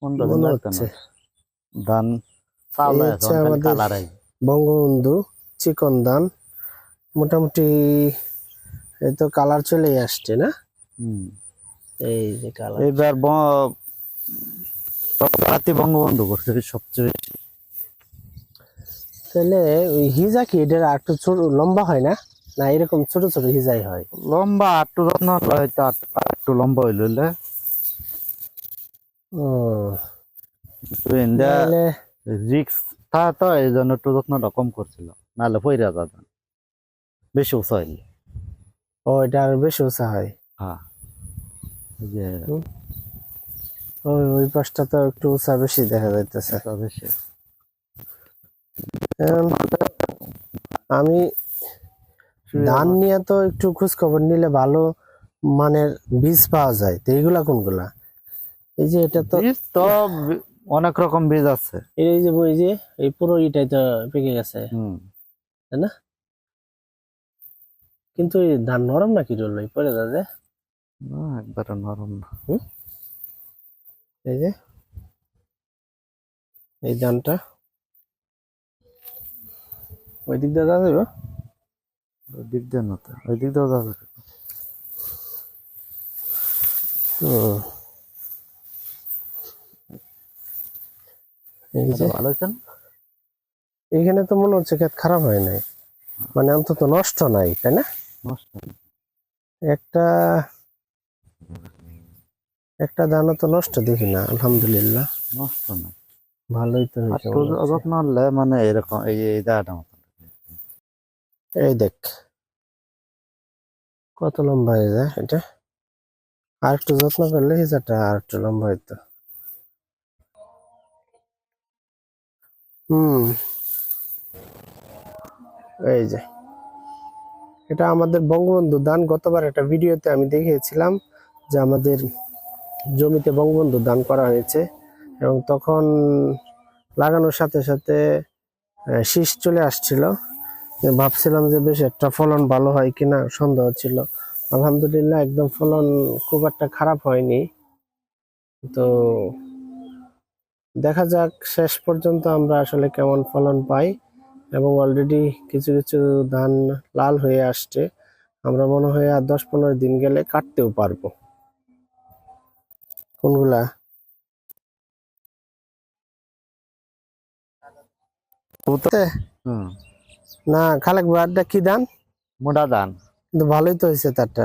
পনেরো দিন। হচ্ছে। ধান কালার বঙ্গবন্ধু চিকন ধান। মোটামুটি এই তো কালার চলে আসছে না? এই যে কালার এইবার ব- বঙ্গবন্ধু করছে সবচেয়ে বেশি। তাহলে ওই হিজা কি? এটার একটু ছোট লম্বা হয় না? না এরকম ছোট ছোট হিজাই হয়? লম্বা আটটু যত্ন হয়তো আট- একটু লম্বা হইল ও রিক্স তা তো এই জন্য একটু যত্নটা কম করছিল নাহলে পইরা বেশি উঁচা হইলে। ও এটা আর বেশি উঁচা হয়। হ্যাঁ। যে ওই ওই পাশটা তো একটু উঁচা বেশি দেখা যাইতেছে। বেশি। আমি ধান নিয়ে তো একটু খোঁজ খবর নিলে ভালো মানের বীজ পাওয়া যায়। তো এইগুলা কোনগুলা? এই যে এটা তো বীজ তো অনেক রকম বীজ আছে। এই যে এই যে এই পুরো ইটাই তো পেকে গেছে। হুম। তাই না? কিন্তু এই ধান নরম নাকি রইল? পরে দাদা। না একবারে নরম না। এই যে। এই ধানটা। ওই দিক দিয়ে যাবে? ওই দিক দিয়ে না তো ওই দিক দিয়ে যাবে। হুম। এই যে ভালো এখানে তো মনে হচ্ছে ক্ষেত খারাপ হয় নাই। মানে অন্তত নষ্ট নাই তাই না? নষ্ট একটা একটা দানা তো নষ্ট দেখি না আলহামদুলিল্লাহ। নষ্ট না ভালোই তো যত্ন হলে মানে এরকম এই এই মতো। এই দেখ। কত লম্বা হয়ে যায় এটা? আর একটু যত্ন করলে হিসাবটা আর একটু লম্বা হইতো। হুম। এই যে। এটা আমাদের বঙ্গবন্ধু দান, গতবার একটা ভিডিওতে আমি দেখিয়েছিলাম যে আমাদের জমিতে বঙ্গবন্ধু দান করা হয়েছে এবং তখন লাগানোর সাথে সাথে শীষ চলে আসছিল। ভাবছিলাম যে বেশ একটা ফলন ভালো হয় কিনা, সন্দেহ ছিল। আলহামদুলিল্লাহ একদম ফলন খুব একটা খারাপ হয়নি। তো দেখা যাক শেষ পর্যন্ত আমরা আসলে কেমন ফলন পাই। এবং অলরেডি কিছু কিছু ধান লাল হয়ে আসছে। আমরা মনে হয় আর দশ পনেরো দিন গেলে কাটতেও পারব। কোনগুলা? না খালেক বারটা কি ধান? মোটা ধান। কিন্তু ভালোই তো হয়েছে তারটা।